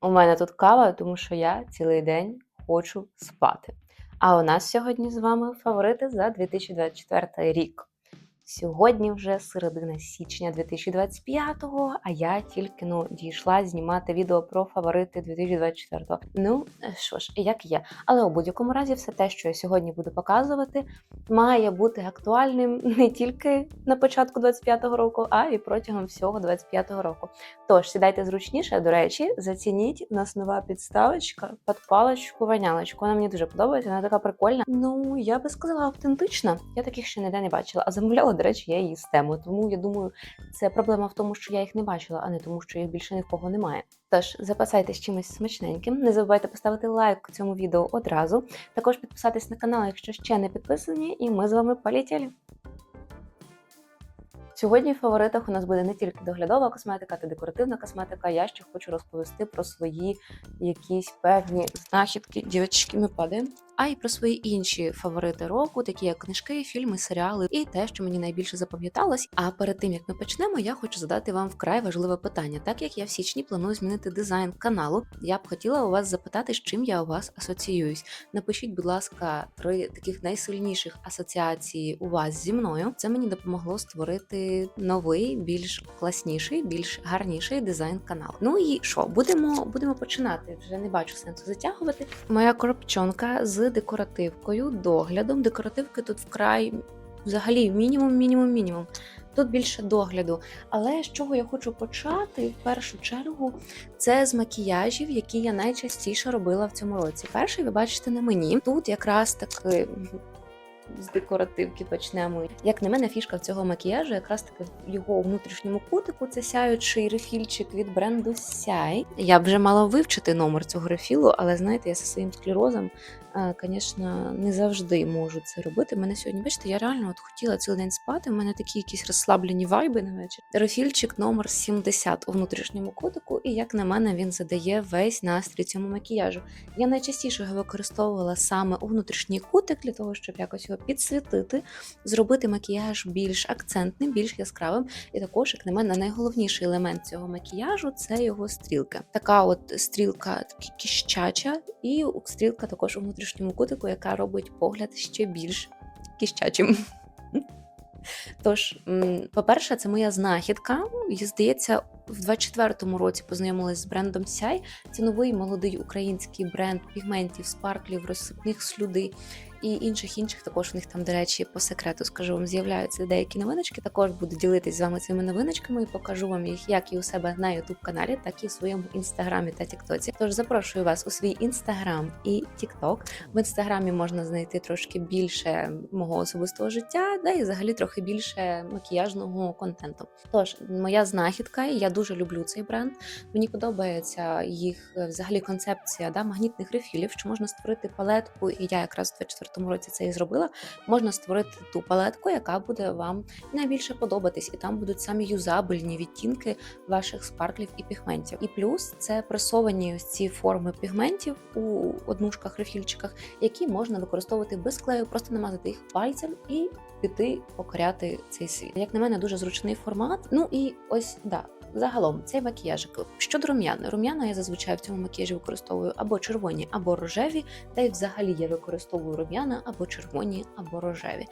У мене тут кава, тому що я цілий день хочу спати. А у нас сьогодні з вами фаворити за 2024 рік. Сьогодні вже середина січня 2025-го, а я тільки ну дійшла знімати відео про фаворити 2024-го. Ну що ж, як є. Але у будь-якому разі, все те, що я сьогодні буду показувати, має бути актуальним не тільки на початку 25-го року, а і протягом всього 25-го року. Тож сідайте зручніше. До речі, зацініть нас нова підставочка під паличку ванялочку. Вона мені дуже подобається. Вона така прикольна. Ну я би сказала, автентична. Я таких ще ніде не бачила. А замовляла, до речі, я її з. Тому я думаю, це проблема в тому, що я їх не бачила, а не тому, що їх більше ні в кого немає. Тож запасайтесь чимось смачненьким. Не забувайте поставити лайк цьому відео одразу. Також підписатись на канал, якщо ще не підписані, і ми з вами полетіли. Сьогодні в фаворитах у нас буде не тільки доглядова косметика та декоративна косметика. Я ще хочу розповісти про свої якісь певні знахідки. Дівчатки, ми падаємо. А й про свої інші фаворити року, такі як книжки, фільми, серіали, і те, що мені найбільше запам'яталось. А перед тим як ми почнемо, я хочу задати вам вкрай важливе питання. Так як я в січні планую змінити дизайн каналу, я б хотіла у вас запитати, з чим я у вас асоціююсь. Напишіть, будь ласка, три таких найсильніших асоціації у вас зі мною. Це мені допомогло створити новий, більш класніший, більш гарніший дизайн каналу. Ну і що, будемо будемо починати. Вже не бачу сенсу затягувати. Моя коробчонка з декоративкою, доглядом. Декоративки тут вкрай взагалі мінімум, мінімум, мінімум. Тут більше догляду. Але з чого я хочу почати в першу чергу, це з макіяжів, які я найчастіше робила в цьому році. Перший ви бачите на мені. Тут якраз таки. З декоративки почнемо. Як на мене, фішка цього макіяжу, якраз таки в його внутрішньому кутику це сяючий рефільчик від бренду Сяй. Я вже мала вивчити номер цього рефілу, але знаєте, я зі своїм склерозом звісно, не завжди можу це робити. Мене сьогодні, бачите, я реально от хотіла цілий день спати. У мене такі якісь розслаблені вайби на вечір. Рефільчик номер 70 у внутрішньому кутику, і як на мене, він задає весь настрій цьому макіяжу. Я найчастіше його використовувала саме у внутрішній кутик для того, щоб якось його підсвітити, зробити макіяж більш акцентним, більш яскравим. І також, як на мене, найголовніший елемент цього макіяжу це його стрілка. Така от стрілка кіщача, і стрілка також у внутрішньому кутику, яка робить погляд ще більш кіщачим. Тож, по-перше, це моя знахідка. І, здається, в 24-му році познайомилась з брендом Сяй. Це новий молодий український бренд пігментів, спарклів, розсипних слюди і інших інших. Також у них там, до речі, по секрету скажу вам, з'являються деякі новиночки. Також буду ділитись з вами цими новиночками і покажу вам їх як і у себе на youtube каналі, так і у своєму інстаграмі та тіктоці. Тож запрошую вас у свій інстаграм і тікток. В інстаграмі можна знайти трошки більше мого особистого життя, да і взагалі трохи більше макіяжного контенту. Тож, моя знахідка, і я дуже люблю цей бренд. Мені подобається їх взагалі концепція да, магнітних рефілів, що можна створити палетку, і я якраз в 24 2024 році це і зробила, можна створити ту палетку, яка буде вам найбільше подобатись, і там будуть самі юзабельні відтінки ваших спарклів і пігментів. І плюс це пресовані ось ці форми пігментів у однушках, рефільчиках, які можна використовувати без клею, просто намазати їх пальцем і піти покоряти цей світ. Як на мене, дуже зручний формат. Ну і ось да. Загалом цей макіяжик. Щодо рум'ян, рум'яна я зазвичай в цьому макіяжі використовую або червоні, або рожеві, та й взагалі я використовую рум'яна або червоні, або рожеві.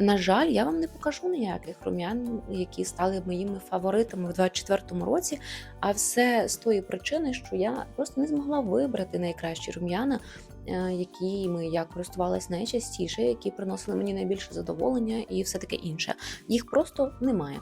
На жаль, я вам не покажу ніяких рум'ян, які стали моїми фаворитами в 2024 році. А все з тої причини, що я просто не змогла вибрати найкращі рум'яна. Е, якими я користувалась найчастіше, які приносили мені найбільше задоволення і все таке інше. Їх просто немає.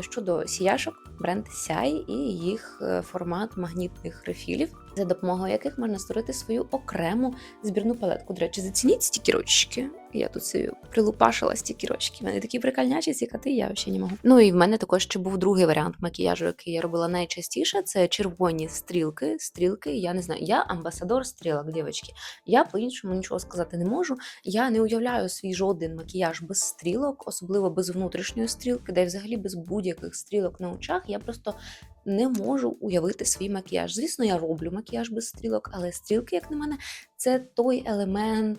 Щодо сіяшок, бренд Сяй і їх е, формат магнітних рефілів, за допомогою яких можна створити свою окрему збірну палетку. До речі, зацініть стікерочки. Я тут собі прилупашила стікерочки. Мене такі прикольнячі цікати, я взагалі не можу. Ну і в мене також ще був другий варіант макіяжу, який я робила найчастіше. Це червоні стрілки. Стрілки, я не знаю, я амбасадор стрілок, дівчатки. Я по-іншому нічого сказати не можу. Я не уявляю свій жоден макіяж без стрілок, особливо без внутрішньої стрілки, де взагалі без будь-яких стрілок на очах. Я просто не можу уявити свій макіяж. Звісно, я роблю макіяж без стрілок, але стрілки, як на мене, це той елемент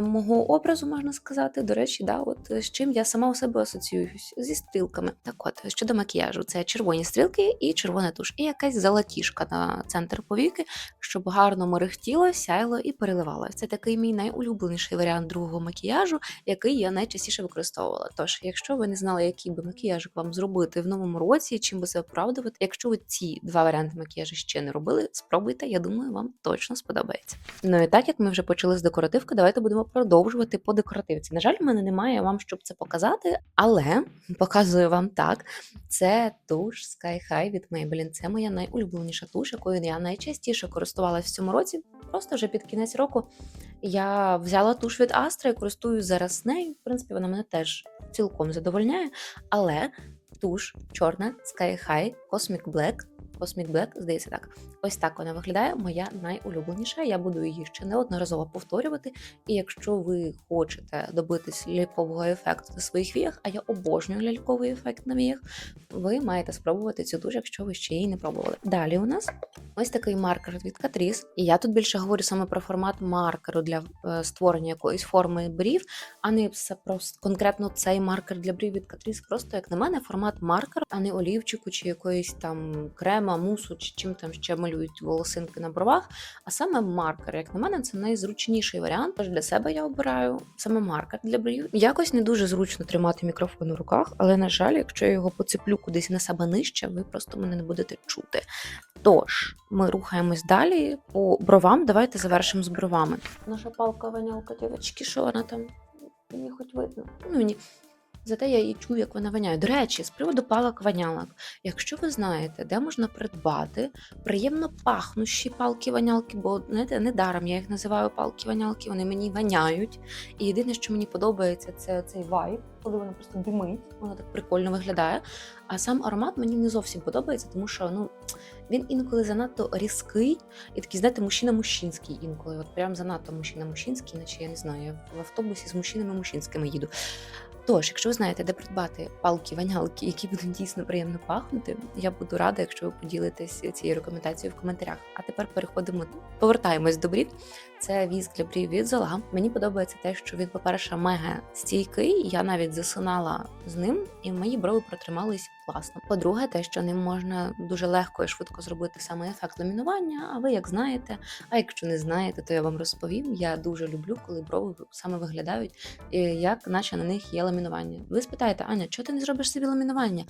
мого образу, можна сказати. До речі, да, от е, з чим я сама у себе асоціююсь зі стрілками. Так от, щодо макіяжу, це червоні стрілки і червона туш, і якась золотішка на центр повіки, щоб гарно мерехтіло, сяйло і переливалося. Це такий мій найулюбленіший варіант другого макіяжу, який я найчастіше використовувала. Тож, якщо ви не знали, який би макіяж вам зробити в новому році, чим би себе оправдувати, якщо ви ці два варіанти макіяжу ще не робили, спробуйте. Я думаю, вам точно сподобається. Ну і так як ми вже почали з декоративки, давайте будемо продовжувати по декоративці. На жаль, в мене немає вам, щоб це показати, але показую вам так. Це туш Sky High від Maybelline. Це моя найулюбленіша туш, якою я найчастіше користувалася в цьому році. Просто вже під кінець року я взяла туш від Astra і користуюсь зараз нею. В принципі, вона мене теж цілком задовольняє. Але туш чорна Sky High Cosmic Black. Cosmic Black, здається так. Ось так вона виглядає, моя найулюбленіша. Я буду її ще неодноразово повторювати. І якщо ви хочете добитись лялькового ефекту на своїх віях, а я обожнюю ляльковий ефект на віях, ви маєте спробувати цю туш, якщо ви ще її не пробували. Далі у нас ось такий маркер від Catrice. І я тут більше говорю саме про формат маркеру для е, створення якоїсь форми брів, а не все просто конкретно цей маркер для брів від Catrice. Просто як на мене, формат маркер, а не олівчику чи якоїсь там крема, мусу, чи чим там ще малюють волосинки на бровах. А саме маркер, як на мене, це найзручніший варіант. Тож для себе я обираю саме маркер для брів. Якось не дуже зручно тримати мікрофон у руках, але на жаль, якщо я його поцеплю кудись на себе нижче, ви просто мене не будете чути. Тож, ми рухаємось далі по бровам. Давайте завершимо з бровами. Наша палка ванялка, дівчатки, що вона там? Мені хоч видно. Ну ні. Зате я її чую, як вона воняє. До речі, з приводу палок ванялок. Якщо ви знаєте, де можна придбати приємно пахнущі палки-ванялки, бо знаєте, недаром я їх називаю палки-ванялки, вони мені воняють. І єдине, що мені подобається, це цей вайб, коли воно просто димить, воно так прикольно виглядає. А сам аромат мені не зовсім подобається, тому що ну він інколи занадто різкий і такий, знаєте, мужчина-мужчинський інколи. От прям занадто мужчина-мужчинський, наче я не знаю, я в автобусі з мужчинами-мужчинськими їду. Тож, якщо ви знаєте, де придбати палки-ванялки, які будуть дійсно приємно пахнути, я буду рада, якщо ви поділитесь цією рекомендацією в коментарях. А тепер переходимо, повертаємось до брів. Це віск для брів від Зола. Мені подобається те, що він, по-перше, мега стійкий. Я навіть засинала з ним, і мої брови протримались класно. По-друге, те, що ним можна дуже легко і швидко зробити саме ефект ламінування. А ви як знаєте, а якщо не знаєте, то я вам розповім. Я дуже люблю, коли брови саме виглядають, е, як наче на них є ламінування. Ви спитаєте, Аня, чого ти не зробиш собі ламінування?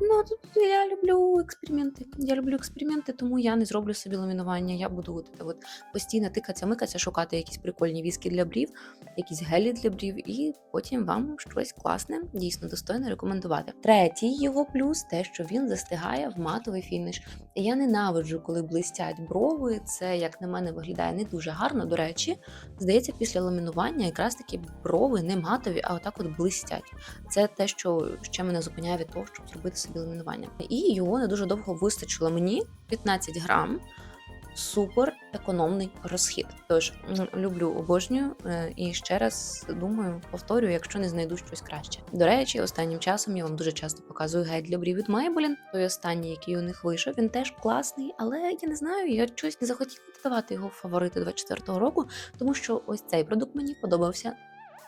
Ну тут я люблю експерименти. Я люблю експерименти, тому я не зроблю собі ламінування. Я буду от, от постійно тикатися, микатися, шукати якісь прикольні віски для брів, якісь гелі для брів, і потім вам щось класне, дійсно достойне рекомендувати. Третій його плюс те, що він застигає в матовий фініш. Я ненавиджу, коли блистять брови. Це, як на мене, виглядає не дуже гарно. До речі, здається, після ламінування якраз таки брови не матові, а отак от блистять. Це те, що ще мене зупиняє від того, щоб зробити собі ламінування. І його не дуже довго вистачило мені 15 грам. Супер економний розхід. Тож люблю, обожнюю е, і ще раз думаю, повторюю, якщо не знайду щось краще. До речі, останнім часом я вам дуже часто показую гель для брів від Maybelline. Той останній, який у них вийшов, він теж класний, але я не знаю, я щось не захотіла додавати його фаворити 24-го року, тому що ось цей продукт мені подобався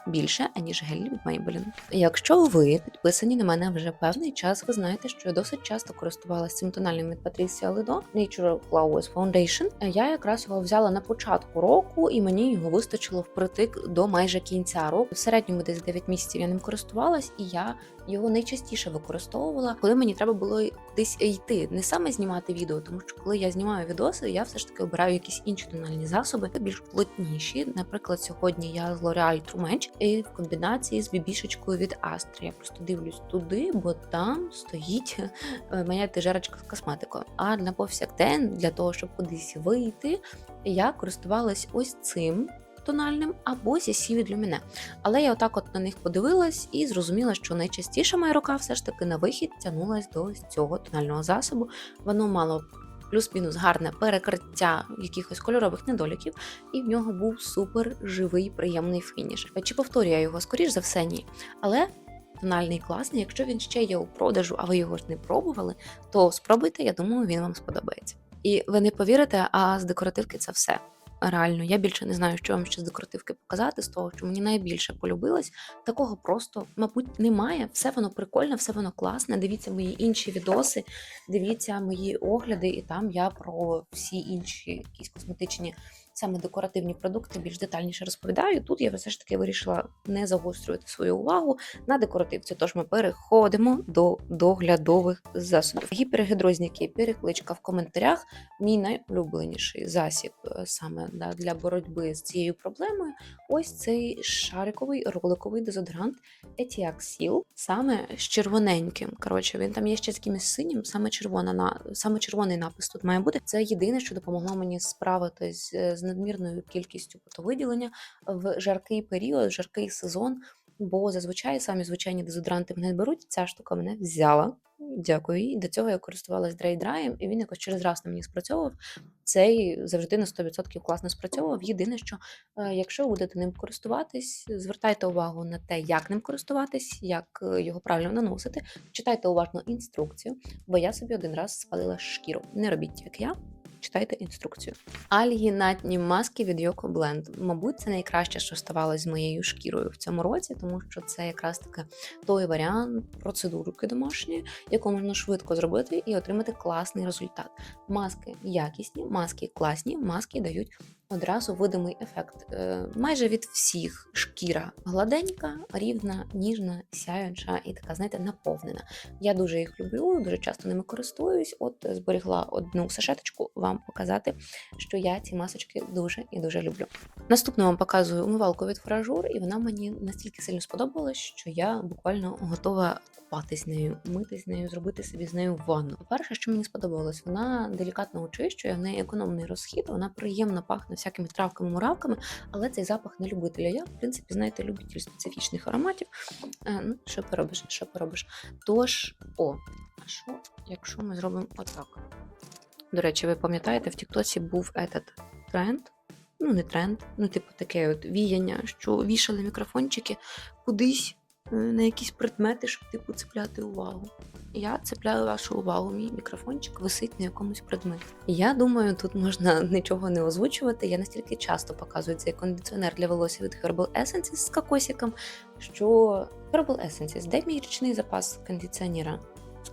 більше, аніж гель від Maybelline. Якщо ви підписані на мене вже певний час, ви знаєте, що я досить часто користувалася цим тональним від Patricia Lido Natural Flawless Foundation. Я якраз його взяла на початку року, і мені його вистачило впритик до майже кінця року. В середньому десь 9 місяців я ним користувалась, і я його найчастіше використовувала, коли мені треба було кудись йти, не саме знімати відео, тому що коли я знімаю відоси, я все ж таки обираю якісь інші тональні засоби, більш плотніші. Наприклад, сьогодні я з L'Oreal True Match і в комбінації з бібішечкою від Astra. Я просто дивлюсь туди, бо там стоїть е, моя тижерочка з косметикою. А на повсякдень, для того, щоб кудись вийти, я користувалась ось цим. Тональним або CC від Lumine. Але я отак от на них подивилась і зрозуміла, що найчастіше моя рука все ж таки на вихід тягнулась до цього тонального засобу. Воно мало плюс-мінус гарне перекриття якихось кольорових недоліків, і в нього був супер живий, приємний фініш. Чи повторюю його скоріш за все, ні. Але тональний класний, якщо він ще є у продажу, а ви його ж не пробували, то спробуйте, я думаю, він вам сподобається. І ви не повірите, а з декоративки це все. Реально, я більше не знаю, що вам ще з декоративки показати, з того, що мені найбільше полюбилось. Такого просто, мабуть, немає. Все воно прикольне, все воно класне. Дивіться мої інші відоси, дивіться мої огляди, і там я про всі інші якісь косметичні. Саме декоративні продукти більш детальніше розповідаю. Тут я все ж таки вирішила не загострювати свою увагу на декоративці. Тож ми переходимо до доглядових засобів. Гіпергідрозніки, перекличка в коментарях. Мій найулюбленіший засіб е, саме для боротьби з цією проблемою. Ось цей шариковий роликовий дезодорант Seal, саме з червоненьким. Коротше, він там є ще з якимось синім, саме червона на саме червоний напис тут має бути. Це єдине, що допомогло мені справитись з надмірною кількістю потовиділення в жаркий період, жаркий сезон. Бо зазвичай самі звичайні дезодоранти мене беруть. Ця штука мене взяла. Дякую їй. До цього я користувалась дрей-драєм, і він якось через раз на мені спрацьовував. Цей завжди на 100% класно спрацьовував. Єдине, що е, якщо будете ним користуватись, звертайте увагу на те, як ним користуватись, як е, його правильно наносити. Читайте уважно інструкцію, бо я собі один раз спалила шкіру. Не робіть, як я. Читайте інструкцію. Альгінатні маски від Yoko Blend. Мабуть, це найкраще, що ставалося з моєю шкірою в цьому році, тому що це якраз таки той варіант процедурки домашньої, яку можна швидко зробити і отримати класний результат. Маски якісні, маски класні, маски дають одразу видимий ефект. Е, майже від всіх шкіра гладенька, рівна, ніжна, сяюча і така, знаєте, наповнена. Я дуже їх люблю, дуже часто ними користуюсь. От зберігла одну сашеточку вам показати, що я ці масочки дуже і дуже люблю. Наступно вам показую умивалку від фуражур, і вона мені настільки сильно сподобалась, що я буквально готова купатись нею, митись нею, зробити собі з нею ванну. Перше, що мені сподобалось, вона делікатно очищує, в неї економний розхід, вона приємно пахне всякими травками, муравками, але цей запах не любителя. Я, в принципі, знаєте, любитель специфічних ароматів. Е, ну, що поробиш, що поробиш. Тож, о, а що, якщо ми зробимо отак? До речі, ви пам'ятаєте, в Тіктоці був этот тренд. Ну, не тренд, ну, типу, таке от віяння, що вішали мікрофончики кудись е, на якісь предмети, щоб типу цепляти увагу. Я цепляю вашу увагу, мій мікрофончик висить на якомусь предметі. Я думаю, тут можна нічого не озвучувати. Я настільки часто показую цей кондиціонер для волосся від Herbal Essences з кокосиком, що Herbal Essences, де мій річний запас кондиціонера?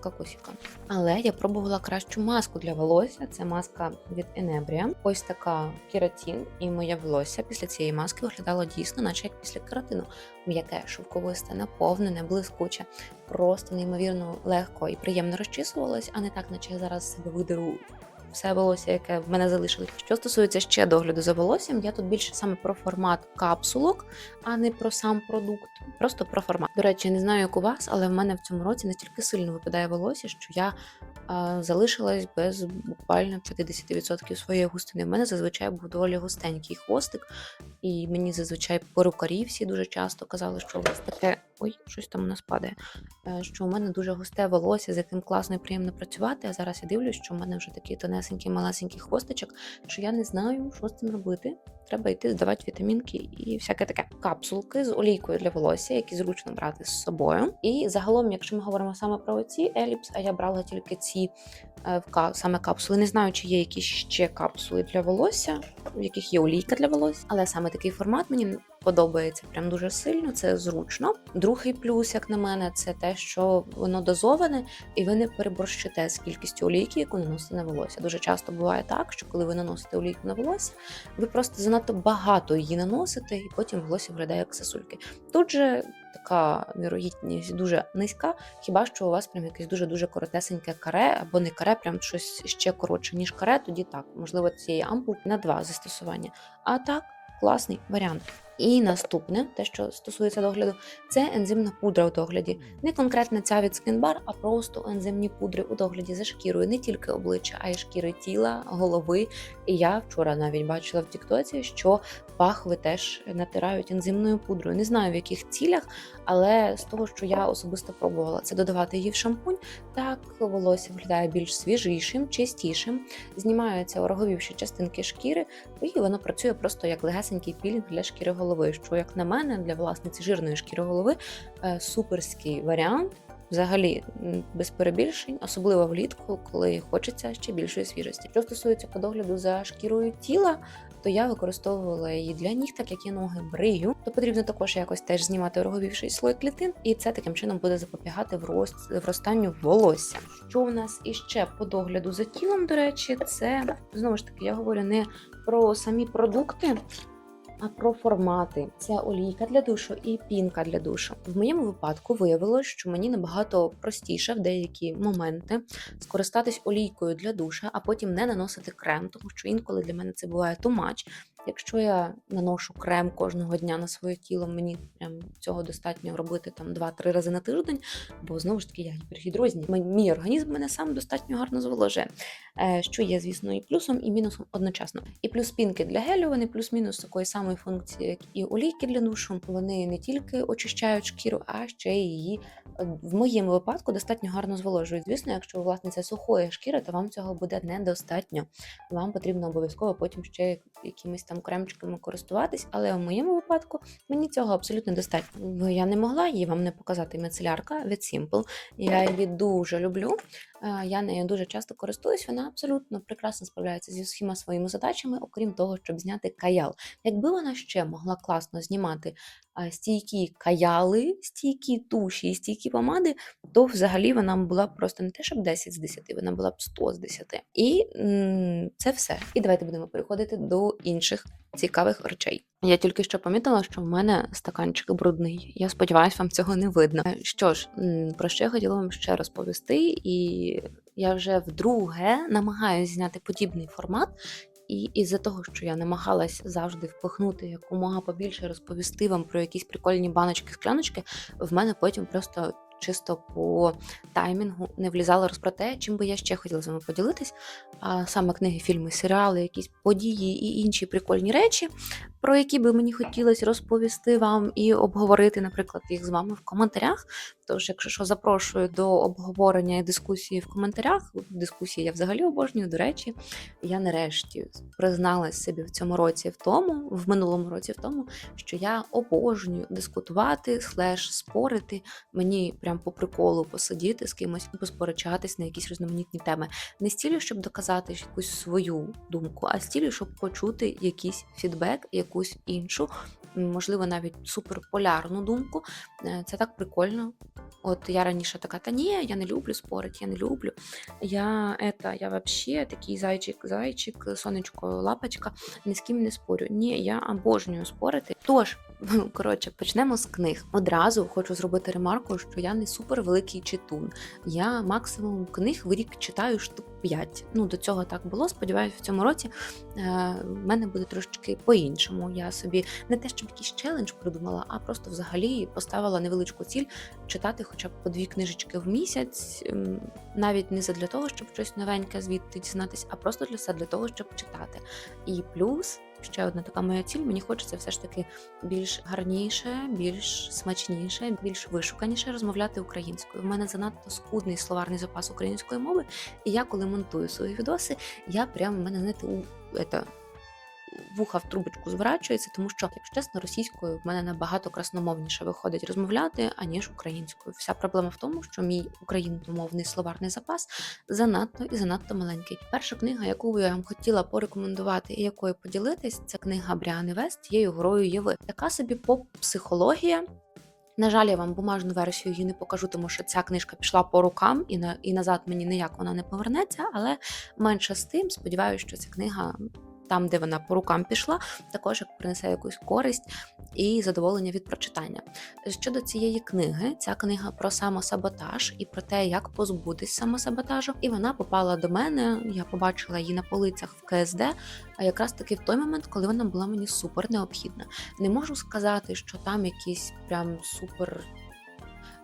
З Косіка. Але я пробувала кращу маску для волосся. Це маска від Enebria. Ось така кератін, і моє волосся після цієї маски виглядало дійсно, наче як після кератину. М'яке, шовковисте, наповнене, блискуче, просто неймовірно легко і приємно розчісувалось, а не так, наче я зараз себе видеру. Все волосся, яке в мене залишилось. Що стосується ще догляду за волоссям, я тут більше саме про формат капсулок, а не про сам продукт. Просто про формат. До речі, не знаю, як у вас, але в мене в цьому році настільки сильно випадає волосся, що я а, залишилась без буквально 50% своєї густини. В мене зазвичай був доволі густенький хвостик, і мені зазвичай перукарі всі дуже часто казали, що у вас таке. Ой, щось там у нас падає. Е, Що у мене дуже густе волосся, з яким класно і приємно працювати. А зараз я дивлюсь, що в мене вже такий тонесенький, малесенький хвостичок, що я не знаю, що з цим робити. Треба йти здавати вітамінки і всяке таке. Капсулки з олійкою для волосся, які зручно брати з собою. І загалом, якщо ми говоримо саме про оці еліпс, а я брала тільки ці е, саме капсули. Не знаю, чи є якісь ще капсули для волосся, в яких є олійка для волосся, але саме такий формат мені подобається прям дуже сильно, це зручно. Другий плюс, як на мене, це те, що воно дозоване, і ви не переборщите з кількістю олійки, яку наносите на волосся. Дуже часто буває так, що коли ви наносите олійку на волосся, ви просто занадто багато її наносите, і потім волосся виглядає як сосульки. Тут же така вірогідність дуже низька, хіба що у вас прям якесь дуже-дуже коротесеньке каре, або не каре, прям щось ще коротше, ніж каре, тоді так, можливо, цієї ампулки на два застосування. А так, класний варіант. І наступне, те, що стосується догляду, це ензимна пудра у догляді. Не конкретно ця від Skinbar, а просто ензимні пудри у догляді за шкірою, не тільки обличчя, а й шкіри тіла, голови. І я вчора навіть бачила в Тіктоці, що пахви теж натирають ензимною пудрою. Не знаю в яких цілях, але з того, що я особисто пробувала, це додавати її в шампунь. Так волосся виглядає більш свіжішим, чистішим, знімаються ороговівші частинки шкіри, і воно працює просто як легесенький пілінг для шкіри голови. Що, як на мене, для власниці жирної шкіри голови е, суперський варіант. Взагалі без перебільшень, особливо влітку, коли хочеться ще більшої свіжості. Що стосується по догляду за шкірою тіла, то я використовувала її для ніг, так як я ноги брию, то потрібно також якось теж знімати роговівший слой клітин, і це таким чином буде запобігати врост, вростанню волосся. Що в нас іще по догляду за тілом, до речі, це знову ж таки я говорю не про самі продукти. А про формати це олійка для душу і пінка для душу. В моєму випадку виявилось, що мені набагато простіше в деякі моменти скористатись олійкою для душа, а потім не наносити крем, тому що інколи для мене це буває тумач. Якщо я наношу крем кожного дня на своє тіло, мені прям цього достатньо робити там 2-3 рази на тиждень, бо знову ж таки я гіпергідрозні. Мій- організм мене сам достатньо гарно зволожує, е, що є, звісно, і плюсом, і мінусом одночасно. І плюс пінки для гелю, вони плюс-мінус такої самої функції, як і олійки для душу. Вони не тільки очищають шкіру, а ще й її е, в моєму випадку достатньо гарно зволожують. Звісно, якщо ви власниця сухої шкіри, то вам цього буде недостатньо. Вам потрібно обов'язково потім ще якимись там кремчиками користуватись, але в моєму випадку мені цього абсолютно достатньо. Я не могла її вам не показати мицелярка від Simple. Я її дуже люблю. Е, Я нею дуже часто користуюсь. Вона абсолютно прекрасно справляється зі всіма своїми задачами, окрім того, щоб зняти каял. Якби вона ще могла класно знімати стійкі каяли, стійкі туші і стійкі помади, то взагалі вона була б просто не те, щоб 10 з 10, вона була б 100 з 10. І м, це все. І давайте будемо переходити до інших цікавих речей. Я тільки що помітила, що в мене стаканчик брудний. Я сподіваюся, вам цього не видно. Е, Що ж, про що я хотіла вам ще розповісти, і я вже вдруге намагаюся зняти подібний формат. І із-за того, що я намагалась завжди впихнути якомога побільше розповісти вам про якісь прикольні баночки, скляночки, в мене потім просто чисто по таймінгу не влізало роз про те, чим би я ще хотіла з вами поділитись. А саме книги, фільми, серіали, якісь події і інші прикольні речі, про які би мені хотілося розповісти вам і обговорити, наприклад, їх з вами в коментарях. Тож, якщо що, запрошую до обговорення і дискусії в коментарях. Дискусії я взагалі обожнюю. До речі, я нарешті призналась собі в цьому році в тому, в минулому році в тому, що я обожнюю дискутувати, слеш спорити. Мені прям по приколу посидіти з кимось, посперечатись на якісь різноманітні теми. Не стілі, щоб доказати якусь свою думку, а стілі, щоб почути якийсь фідбек, якусь іншу. Можливо, навіть суперполярну думку. Е, Це так прикольно. От я раніше така, та ні, я не люблю спорити, я не люблю. Я это, я вообще такий зайчик, зайчик, сонечко, лапочка, ні з ким не спорю. Ні, я обожнюю спорити. Тож, коротше, почнемо з книг. Одразу хочу зробити ремарку, що я не супер великий читун. Я максимум книг в рік читаю штук 5. Ну, до цього так було. Сподіваюся, в цьому році е, в мене буде трошечки по-іншому. Я собі не те, щоб якийсь челендж придумала, а просто взагалі поставила невеличку ціль читати хоча б по дві книжечки в місяць, ем, навіть не задля того, щоб щось новеньке звідти дізнатись, а просто для для того, щоб читати. І плюс ще одна така моя ціль. Мені хочеться все ж таки більш гарніше, більш смачніше, більш вишуканіше розмовляти українською. У мене занадто скудний словарний запас української мови, і я, коли монтую свої відоси, я прямо в мене знаєте, у это, вуха в трубочку зворачується, тому що, якщо чесно, російською в мене набагато красномовніше виходить розмовляти, аніж українською. Вся проблема в тому, що мій україномовний словарний запас занадто і занадто маленький. Перша книга, яку я вам хотіла порекомендувати і якою поділитись, це книга Бріани Вест «Тією горою Єви. Така собі поп-психологія. На жаль, я вам бумажну версію її не покажу, тому що ця книжка пішла по рукам і на і назад мені ніяк вона не повернеться. Але менше з тим, сподіваюся, що ця книга там, де вона по рукам пішла, також як принесе якусь користь і задоволення від прочитання. Щодо цієї книги, ця книга про самосаботаж і про те, як позбутись самосаботажу. І вона попала до мене. Я побачила її на полицях в КСД, а якраз таки в той момент, коли вона була мені супер необхідна. Не можу сказати, що там якісь прям супер.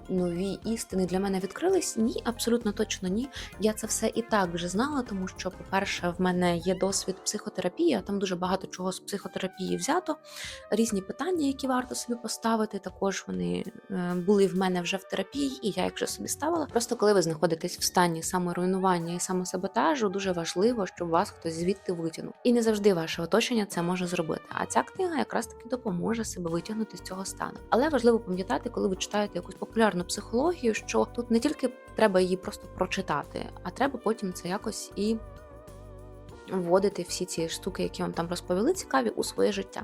Нові істини для мене відкрились? Ні, абсолютно точно ні. Я це все і так вже знала, тому що, по-перше, в мене є досвід психотерапії, а там дуже багато чого з психотерапії взято. Різні питання, які варто собі поставити. Також вони е, були в мене вже в терапії, і я їх вже собі ставила. Просто коли ви знаходитесь в стані саморуйнування і самосаботажу, дуже важливо, щоб вас хтось звідти витягнув. І не завжди ваше оточення це може зробити. А ця книга якраз таки допоможе себе витягнути з цього стану. Але важливо пам'ятати, коли ви читаєте якусь популярну психологію, що тут не тільки треба її просто прочитати, а треба потім це якось і вводити всі ці штуки, які вам там розповіли, цікаві у своє життя.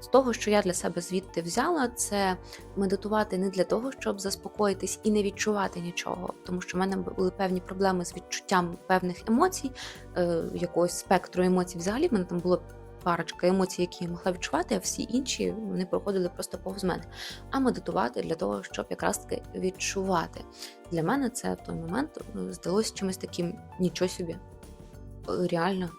З того, що я для себе звідти взяла, це медитувати не для того, щоб заспокоїтись і не відчувати нічого, тому що в мене були певні проблеми з відчуттям певних емоцій, е, якогось спектру емоцій. Взагалі в мене там було парочка емоцій, які я могла відчувати, а всі інші вони проходили просто повз мене. А медитувати для того, щоб якраз таки відчувати. Для мене це в той момент ну, здалося чимось таким нічого собі. Е, Реально.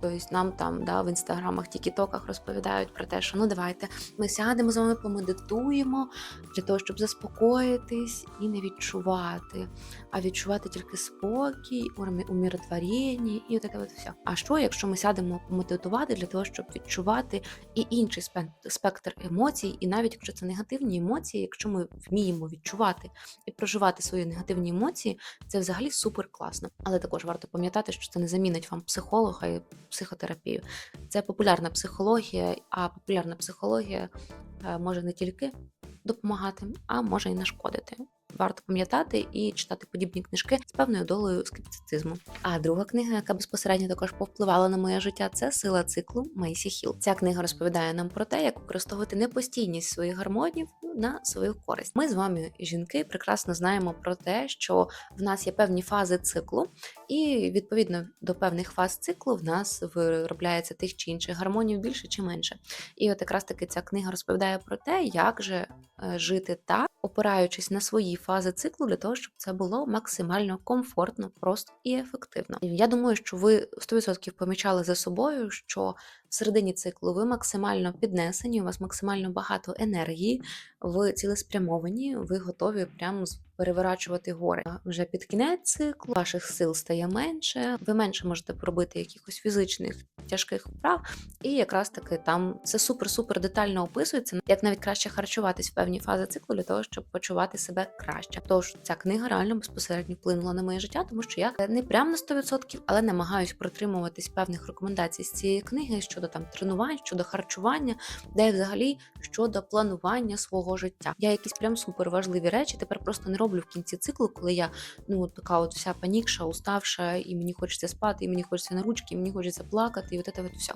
Тобто нам там да, в інстаграмах, тікітоках розповідають про те, що ну давайте ми сядемо з вами, помедитуємо для того, щоб заспокоїтись і не відчувати, а відчувати тільки спокій, умиротворення і таке от все. А що, якщо ми сядемо помедитувати для того, щоб відчувати і інший спектр емоцій, і навіть якщо це негативні емоції, якщо ми вміємо відчувати і проживати свої негативні емоції, це взагалі супер класно. Але також варто пам'ятати, що це не замінить вам психолога психотерапію. Це популярна психологія, а популярна психологія е, може не тільки допомагати, а може і нашкодити. Варто пам'ятати і читати подібні книжки з певною долею скептицизму. А друга книга, яка безпосередньо також повпливала на моє життя, це сила циклу Мейсі Хіл. Ця книга розповідає нам про те, як використовувати непостійність своїх гармонів на свою користь. Ми з вами, жінки, прекрасно знаємо про те, що в нас є певні фази циклу, і відповідно до певних фаз циклу в нас виробляється тих чи інших гармонів більше чи менше. І от якраз таки ця книга розповідає про те, як же е, жити так, опираючись на свої фази циклу, для того, щоб це було максимально комфортно, просто і ефективно. Я думаю, що ви 100% помічали за собою, що в середині циклу ви максимально піднесені, у вас максимально багато енергії, ви цілеспрямовані, ви готові прямо переворачувати гори. Вже під кінець циклу ваших сил стає менше, ви менше можете пробити якихось фізичних тяжких вправ, і якраз таки там це супер-супер детально описується, як навіть краще харчуватись в певні фази циклу для того, щоб почувати себе краще. Тож ця книга реально безпосередньо вплинула на моє життя, тому що я не прям на 100%, але намагаюсь притримуватись певних рекомендацій з цієї книги щодо там тренувань, щодо харчування, де взагалі щодо планування свого життя. Я якісь прям супер важливі речі тепер просто не роблю в кінці циклу, коли я ну така от вся панікша, уставша, і мені хочеться спати, і мені хочеться на ручки, і мені хочеться плакати, і от це от все.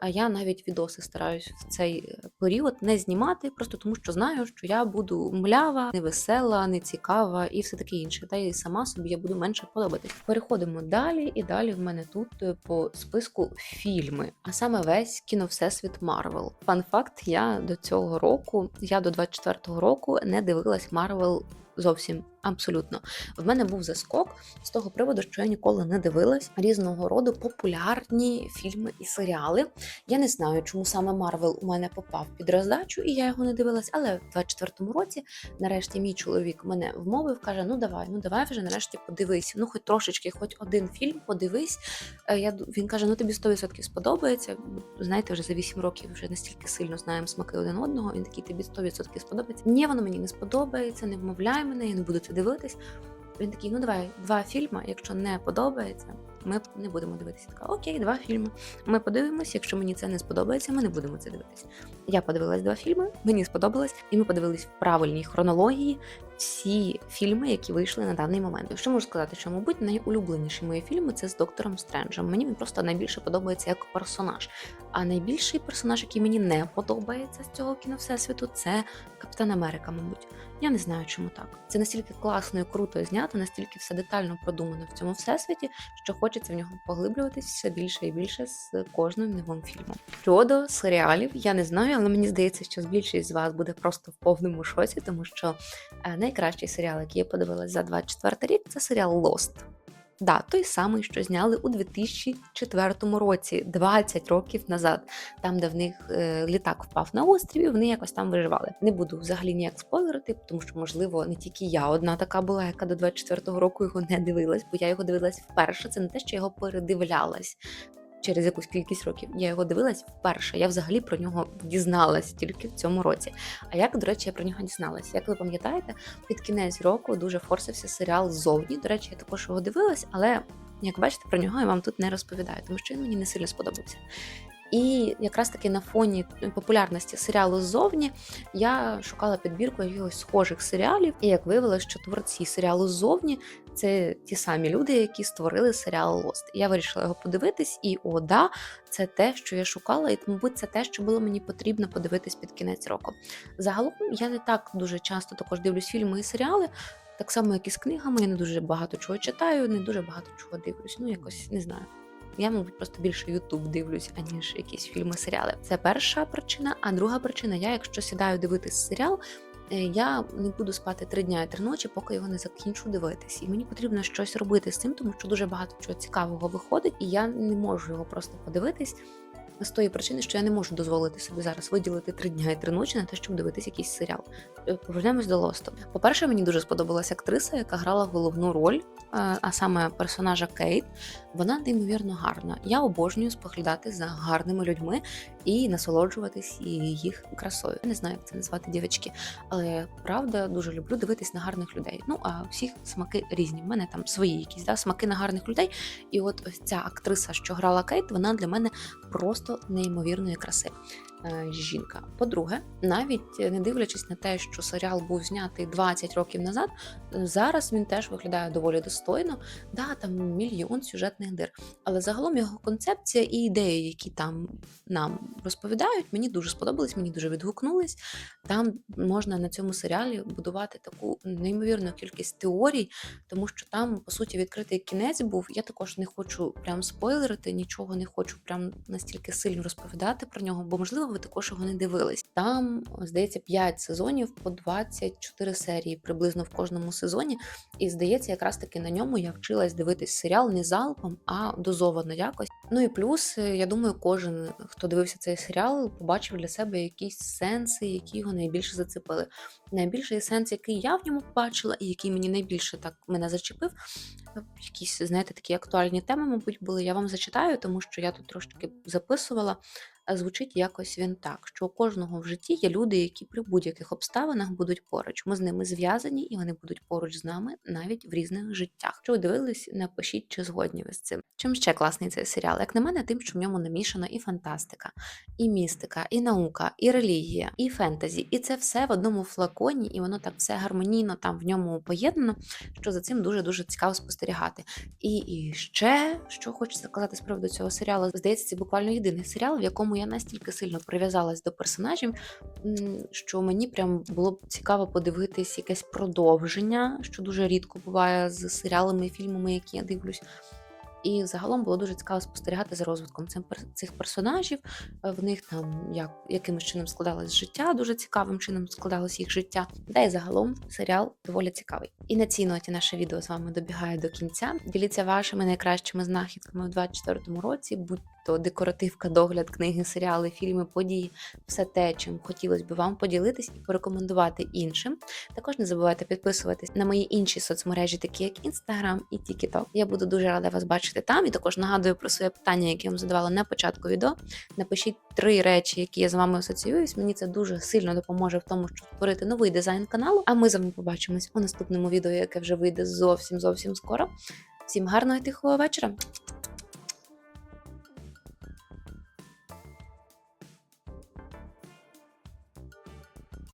А я навіть відоси стараюсь в цей е, період не знімати, просто тому що знаю, що я буду млява, невесела, нецікава і все таке інше. Та й сама собі я буду менше подобатись. Переходимо далі, і далі в мене тут е, по списку фільми, а саме весь кіно Всесвіт Марвел. Фан факт: я до цього року, я до 24-го року не дивилась Марвел зовсім абсолютно. В мене був заскок з того приводу, що я ніколи не дивилась різного роду популярні фільми і серіали. Я не знаю, чому саме Марвел у мене попав під роздачу, і я його не дивилась. Але в 24-му році, нарешті, мій чоловік мене вмовив, каже: Ну давай, ну давай вже нарешті подивись. Ну, хоч трошечки, хоч один фільм, подивись. Е, Я він каже: Ну тобі 100% сподобається. Знаєте, вже за 8 років вже настільки сильно знаємо смаки один одного. Він такий тобі 100% сподобається. Ні, воно мені не сподобається, не вмовляй мене, я не буду це дивитись. Він такий, ну давай, два фільми, якщо не подобається, ми не будемо дивитися. Така, окей, два фільми. Ми подивимось, якщо мені це не сподобається, ми не будемо це дивитися. Я подивилась два фільми, мені сподобалось, і ми подивились в правильній хронології всі фільми, які вийшли на даний момент. Що можу сказати, що, мабуть, найулюбленіші мої фільми це з доктором Стренджем. Мені він просто найбільше подобається як персонаж. А найбільший персонаж, який мені не подобається з цього кіно всесвіту, це Капітан Америка, мабуть. Я не знаю, чому так. Це настільки класно і круто знято, настільки все детально продумано в цьому всесвіті, що хочеться в нього поглиблюватись все більше і більше з кожним новим фільмом. Щодо серіалів, я не знаю, але мені здається, що більшість з вас буде просто в повному шоці, тому що е, найкращий серіал, який я подивилась за 24 рік, це серіал Lost. Да, той самий, що зняли у 2004 році, 20 років назад, там, де в них е, літак впав на острів, і вони якось там виживали. Не буду взагалі ніяк спойлерити, тому що, можливо, не тільки я одна така була, яка до 24-го року його не дивилась, бо я його дивилась вперше. Це не те, що його передивлялась. Через якусь кількість років я його дивилась вперше. Я взагалі про нього дізналась тільки в цьому році. А як, до речі, я про нього дізналась? Як ви пам'ятаєте, під кінець року дуже форсився серіал зовні. До речі, я також його дивилась, але як бачите, про нього я вам тут не розповідаю, тому що він мені не сильно сподобався. І якраз таки на фоні популярності серіалу ззовні я шукала підбірку якихось схожих серіалів, і як виявилося, що творці серіалу ззовні це ті самі люди, які створили серіал Lost. Я вирішила його подивитись, і о, да, це те, що я шукала, і мабуть, це те, що було мені потрібно подивитись під кінець року. Загалом я не так дуже часто також дивлюсь фільми і серіали. Так само, як і з книгами, я не дуже багато чого читаю, не дуже багато чого дивлюсь. Ну, якось не знаю. Я, мабуть, просто більше Ютуб дивлюсь, аніж якісь фільми, серіали. Це перша причина. А друга причина, я, якщо сідаю дивитись серіал, е, я не буду спати три дня і три ночі, поки його не закінчу дивитись. І мені потрібно щось робити з цим, тому що дуже багато чого цікавого виходить, і я не можу його просто подивитись. З тої причини, що я не можу дозволити собі зараз виділити три дня і три ночі на те, щоб дивитись якийсь серіал. Е, Повернемось до Лосту. По-перше, мені дуже сподобалася актриса, яка грала головну роль, е, а саме персонажа Кейт. Вона неймовірно гарна. Я обожнюю споглядати за гарними людьми і насолоджуватись їх красою. Не знаю, як це назвати дівчатки, але правда дуже люблю дивитись на гарних людей. Ну а всіх смаки різні. У мене там свої якісь да, смаки на гарних людей. І от ось ця актриса, що грала Кейт, вона для мене просто неймовірної краси. Е, Жінка. По-друге, навіть не дивлячись на те, що серіал був знятий 20 років назад, е, зараз він теж виглядає доволі достойно. Да, там мільйон сюжетних дир. Але загалом його концепція і ідеї, які там нам розповідають, мені дуже сподобались, мені дуже відгукнулись. Там можна на цьому серіалі будувати таку неймовірну кількість теорій, тому що там, по суті, відкритий кінець був. Я також не хочу прям спойлерити, нічого не хочу прям настільки сильно розповідати про нього, бо можливо ви також не дивились. Там, здається, 5 сезонів по 24 серії приблизно в кожному сезоні. І здається, якраз таки на ньому я вчилась дивитись серіал не залпом, а дозовано якось. Ну і плюс, е, я думаю, кожен, хто дивився цей серіал, побачив для себе якісь сенси, які його найбільше зацепили. Найбільший сенс, який я в ньому побачила, і який мені найбільше так мене зачепив. е, Якісь, знаєте, такі актуальні теми, мабуть, були. Я вам зачитаю, тому що я тут трошки записувала. Звучить якось він так, що у кожного в житті є люди, які при будь-яких обставинах будуть поруч. Ми з ними зв'язані, і вони будуть поруч з нами навіть в різних життях. Що ви дивились, напишіть, чи згодні ви з цим. Чим ще класний цей серіал? Як на мене, тим, що в ньому намішана і фантастика, і містика, і наука, і релігія, і фентезі. І це все в одному флаконі, і воно так все гармонійно там в ньому поєднано, що за цим дуже дуже цікаво спостерігати. І, і ще що хочеться сказати з приводу цього серіалу, здається, це буквально єдиний серіал, в якому я настільки сильно прив'язалась до персонажів, що мені прям було б цікаво подивитись якесь продовження, що дуже рідко буває з серіалами і фільмами, які я дивлюсь. І загалом було дуже цікаво спостерігати за розвитком цих персонажів. Е, В них там як якимось чином складалось життя, дуже цікавим чином складалось їх життя. Та й загалом серіал доволі цікавий. І на цій ноті наше відео з вами добігає до кінця. Діліться вашими найкращими знахідками у 2024 році. Будь то декоративка, догляд, книги, серіали, фільми, події, все те, чим хотілося б вам поділитись і порекомендувати іншим. Також не забувайте підписуватись на мої інші соцмережі, такі як Instagram і TikTok. Я буду дуже рада вас бачити там. І також нагадую про своє питання, яке я вам задавала на початку відео. Напишіть три речі, які я з вами асоціююсь. Мені це дуже сильно допоможе в тому, щоб створити новий дизайн каналу. А ми з вами побачимось у наступному відео, яке вже вийде зовсім зовсім скоро. Всім гарного і тихого вечора!